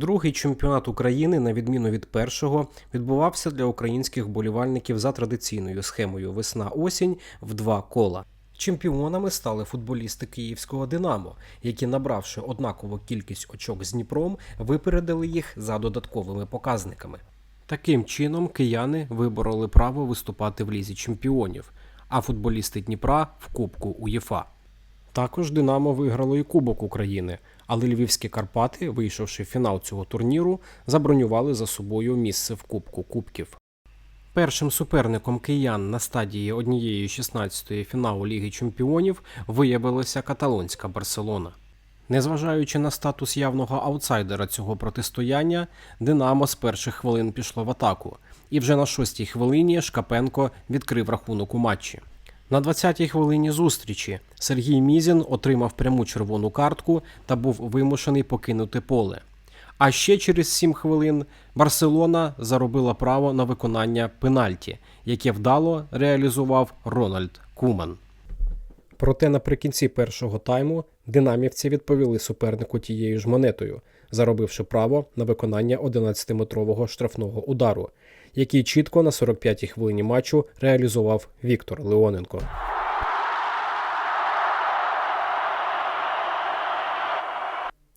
Другий чемпіонат України, на відміну від першого, відбувався для українських болівальників за традиційною схемою весна-осінь в два кола. Чемпіонами стали футболісти київського Динамо, які, набравши однакову кількість очок з Дніпром, випередили їх за додатковими показниками. Таким чином, кияни вибороли право виступати в лізі чемпіонів, а футболісти Дніпра в Кубку УЄФА. Також Динамо виграло і Кубок України, але львівські Карпати, вийшовши в фінал цього турніру, забронювали за собою місце в Кубку Кубків. Першим суперником киян на стадії однієї 16-ї фіналу Ліги Чемпіонів виявилася каталонська Барселона. Незважаючи на статус явного аутсайдера цього протистояння, Динамо з перших хвилин пішло в атаку, і вже на шостій хвилині Шкапенко відкрив рахунок у матчі. На 20-й хвилині зустрічі Сергій Мізін отримав пряму червону картку та був вимушений покинути поле. А ще через 7 хвилин Барселона заробила право на виконання пенальті, яке вдало реалізував Рональд Куман. Проте наприкінці першого тайму динамівці відповіли супернику тією ж монетою, заробивши право на виконання 11-метрового штрафного удару, який чітко на 45-й хвилині матчу реалізував Віктор Леоненко.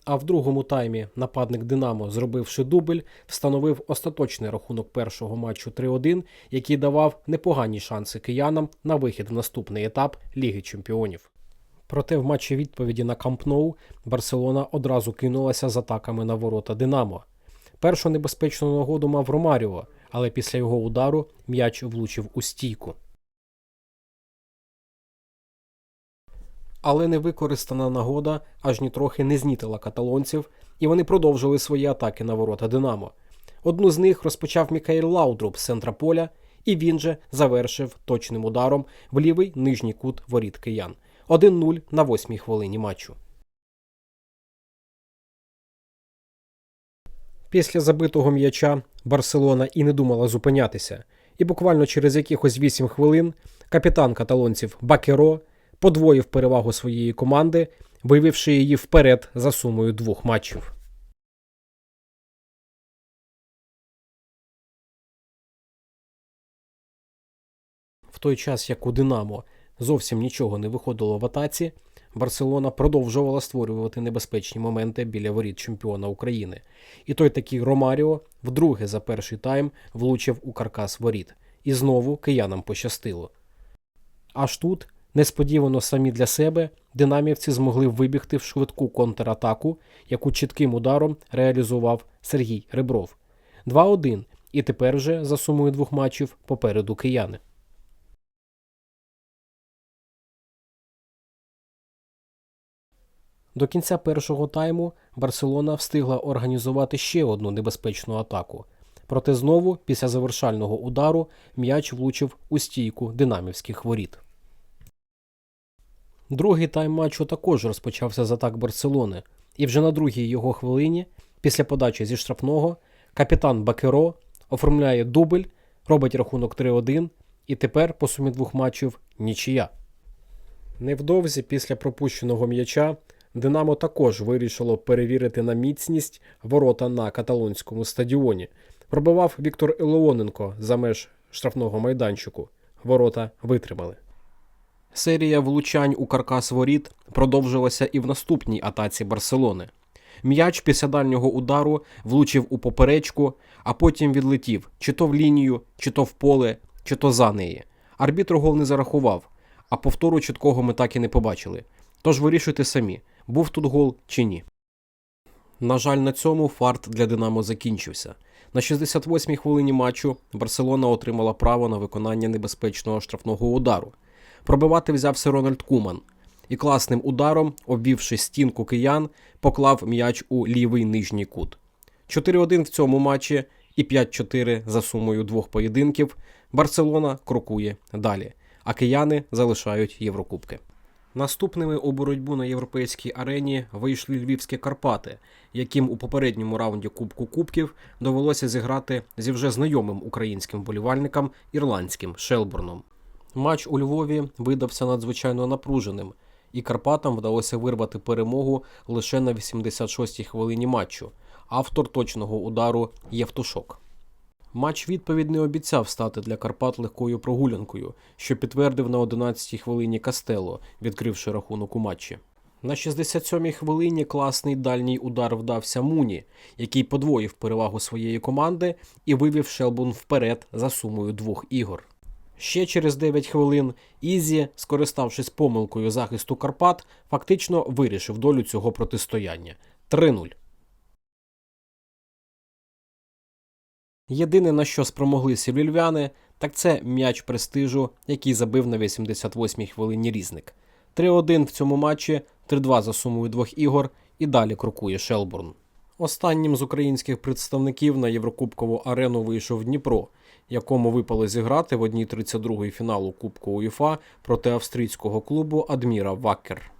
А в другому таймі нападник Динамо, зробивши дубль, встановив остаточний рахунок першого матчу 3-1, який давав непогані шанси киянам на вихід в наступний етап Ліги Чемпіонів. Проте в матчі відповіді на Камп Ноу Барселона одразу кинулася з атаками на ворота Динамо. Першу небезпечну нагоду мав Ромаріо, але після його удару м'яч влучив у стійку. Але невикористана нагода аж нітрохи не знітила каталонців, і вони продовжили свої атаки на ворота Динамо. Одну з них розпочав Мікаїл Лаудруб з центра поля, і він же завершив точним ударом в лівий нижній кут воріт киян. 1-0 на восьмій хвилині матчу. Після забитого м'яча Барселона і не думала зупинятися, і буквально через якихось 8 хвилин капітан каталонців Бакеро подвоїв перевагу своєї команди, вивівши її вперед за сумою двох матчів. В той час, як у Динамо зовсім нічого не виходило в атаці, Барселона продовжувала створювати небезпечні моменти біля воріт чемпіона України. І той такий Ромаріо вдруге за перший тайм влучив у каркас воріт. І знову киянам пощастило. Аж тут, несподівано самі для себе, динамівці змогли вибігти в швидку контратаку, яку чітким ударом реалізував Сергій Ребров. 2-1, і тепер вже за сумою двох матчів попереду кияни. До кінця першого тайму Барселона встигла організувати ще одну небезпечну атаку. Проте знову, після завершального удару, м'яч влучив у стійку динамівських воріт. Другий тайм матчу також розпочався з атак Барселони, і вже на другій його хвилині, після подачі зі штрафного, капітан Бакеро оформляє дубль, робить рахунок 3-1, і тепер по сумі двох матчів нічия. Невдовзі після пропущеного м'яча Динамо також вирішило перевірити на міцність ворота на каталонському стадіоні. Пробивав Віктор Леоненко за меж штрафного майданчику. Ворота витримали. Серія влучань у каркас воріт продовжилася і в наступній атаці Барселони. М'яч після дальнього удару влучив у поперечку, а потім відлетів чи то в лінію, чи то в поле, чи то за неї. Арбітр гол не зарахував, а повтору чіткого ми так і не побачили. Тож вирішуйте самі, був тут гол чи ні. На жаль, на цьому фарт для Динамо закінчився. На 68-й хвилині матчу Барселона отримала право на виконання небезпечного штрафного удару. Пробивати взявся Рональд Куман і класним ударом, обвівши стінку киян, поклав м'яч у лівий нижній кут. 4-1 в цьому матчі і 5-4 за сумою двох поєдинків. Барселона крокує далі, а кияни залишають Єврокубки. Наступними у боротьбу на європейській арені вийшли львівські Карпати, яким у попередньому раунді Кубку Кубків довелося зіграти зі вже знайомим українським болівальникам ірландським Шелбурном. Матч у Львові видався надзвичайно напруженим, і Карпатам вдалося вирвати перемогу лише на 86-й хвилині матчу. автор точного удару Євтушок. Матч відповідь не обіцяв стати для Карпат легкою прогулянкою, що підтвердив на 11-й хвилині Кастело, відкривши рахунок у матчі. На 67-й хвилині класний дальній удар вдався Муні, який подвоїв перевагу своєї команди і вивів Шелбун вперед за сумою двох ігор. Ще через 9 хвилин Ізі, скориставшись помилкою захисту Карпат, фактично вирішив долю цього протистояння 3-0. Єдине на що спромоглися львів'яни, так це м'яч престижу, який забив на 88-й хвилині різник. 3-1 в цьому матчі, 3-2 за сумою двох ігор і далі крокує Шелбурн. Останнім з українських представників на Єврокубкову арену вийшов Дніпро, якому випало зіграти в одній 32-ї фіналу Кубку УЄФА проти австрійського клубу Адміра Ваккер.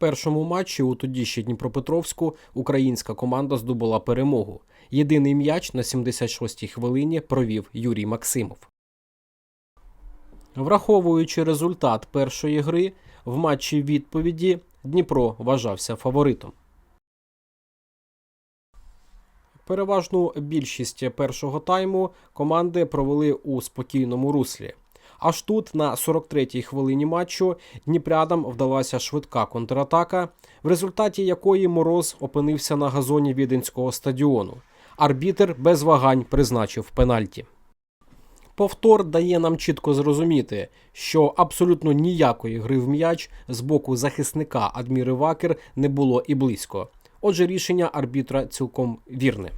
Першому матчі у тоді ще Дніпропетровську українська команда здобула перемогу. Єдиний м'яч на 76-й хвилині провів Юрій Максимов. Враховуючи результат першої гри, в матчі відповіді Дніпро вважався фаворитом. Переважну більшість першого тайму команди провели у спокійному руслі. Аж тут, на 43-й хвилині матчу, Дніпрядам вдалася швидка контратака, в результаті якої Мороз опинився на газоні Віденського стадіону. Арбітер без вагань призначив пенальті. Повтор дає нам чітко зрозуміти, що абсолютно ніякої гри в м'яч з боку захисника Адміри Вакер не було і близько. Отже, рішення арбітра цілком вірне.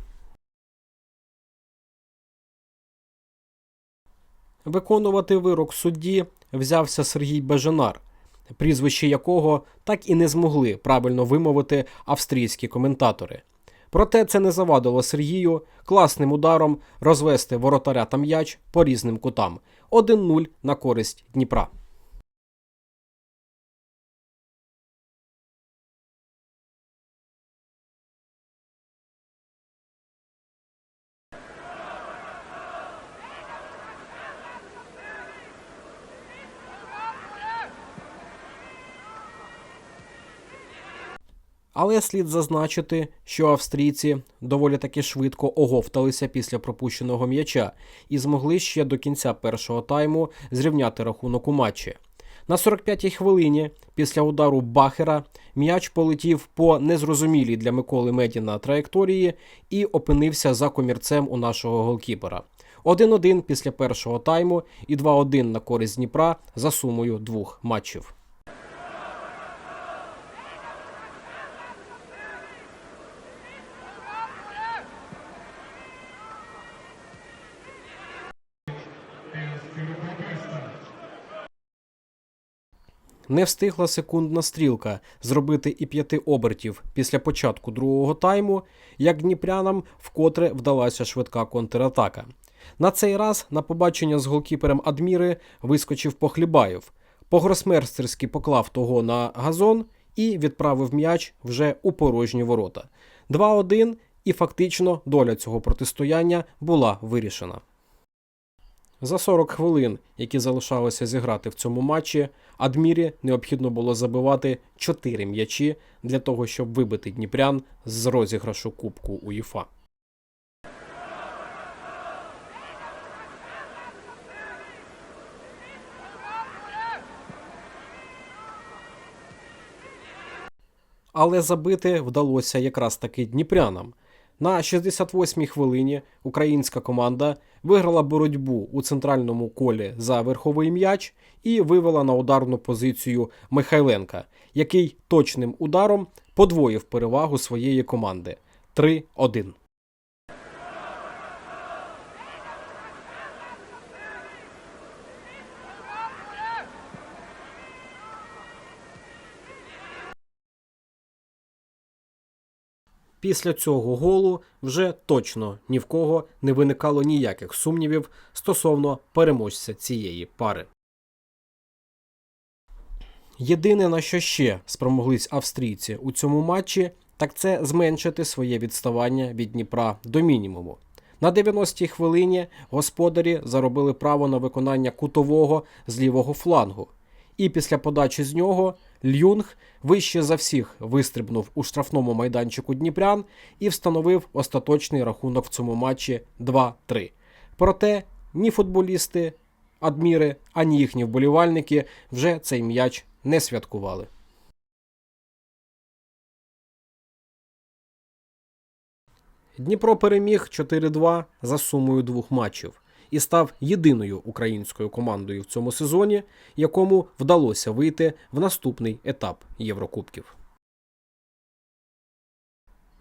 Виконувати вирок судді взявся Сергій Беженар, прізвище якого так і не змогли правильно вимовити австрійські коментатори. Проте це не завадило Сергію класним ударом розвести воротаря та м'яч по різним кутам 1-0 на користь Дніпра. Але слід зазначити, що австрійці доволі таки швидко оговталися після пропущеного м'яча і змогли ще до кінця першого тайму зрівняти рахунок у матчі. На 45-й хвилині після удару Бахера м'яч полетів по незрозумілій для Миколи Медіна траєкторії і опинився за комірцем у нашого голкіпера. 1-1 після першого тайму і 2-1 на користь Дніпра за сумою двох матчів. Не встигла секундна стрілка зробити і п'яти обертів після початку другого тайму, як дніпрянам вкотре вдалася швидка контратака. На цей раз на побачення з голкіпером Адміри вискочив Похлібаєв, погросмерстерськи поклав того на газон і відправив м'яч вже у порожні ворота. 2-1 і фактично доля цього протистояння була вирішена. За 40 хвилин, які залишалося зіграти в цьому матчі, Адмірі необхідно було забивати 4 м'ячі для того, щоб вибити Дніпрян з розіграшу Кубку УЄФА. Але забити вдалося якраз таки дніпрянам. На 68-й хвилині українська команда виграла боротьбу у центральному колі за верховий м'яч і вивела на ударну позицію Михайленка, який точним ударом подвоїв перевагу своєї команди 3-1. Після цього голу вже точно ні в кого не виникало ніяких сумнівів стосовно переможця цієї пари. Єдине на що ще спромоглись австрійці у цьому матчі, так це зменшити своє відставання від Дніпра до мінімуму. На 90-й хвилині господарі заробили право на виконання кутового з лівого флангу, і після подачі з нього Льюнг вище за всіх вистрибнув у штрафному майданчику Дніпрян і встановив остаточний рахунок в цьому матчі 2-3. Проте ні футболісти, адміри, ані їхні вболівальники вже цей м'яч не святкували. Дніпро переміг 4-2 за сумою двох матчів і став єдиною українською командою в цьому сезоні, якому вдалося вийти в наступний етап Єврокубків.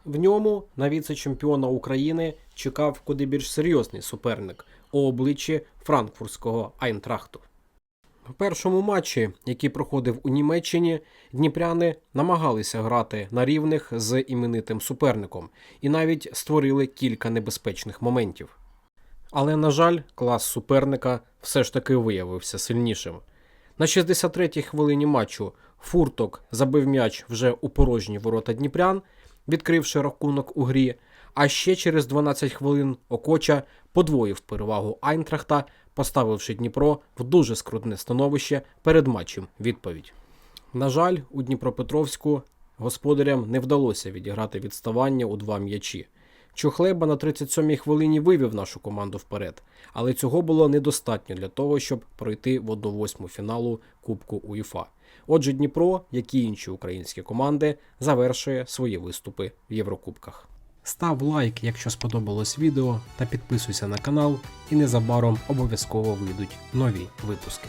В ньому на віце-чемпіона України чекав куди більш серйозний суперник у обличчі франкфуртського Айнтрахту. В першому матчі, який проходив у Німеччині, дніпряни намагалися грати на рівних з іменитим суперником і навіть створили кілька небезпечних моментів. Але, на жаль, клас суперника все ж таки виявився сильнішим. На 63-й хвилині матчу Фурток забив м'яч вже у порожні ворота Дніпрян, відкривши рахунок у грі. А ще через 12 хвилин Окоча подвоїв перевагу Айнтрахта, поставивши Дніпро в дуже скрутне становище перед матчем відповідь. На жаль, у Дніпропетровську господарям не вдалося відіграти відставання у два м'ячі. Чухлеба на 37-й хвилині вивів нашу команду вперед, але цього було недостатньо для того, щоб пройти в 1-8 фіналу Кубку УЄФА. Отже, Дніпро, як і інші українські команди, завершує свої виступи в Єврокубках. Став лайк, якщо сподобалось відео, та підписуйся на канал, і незабаром обов'язково вийдуть нові випуски.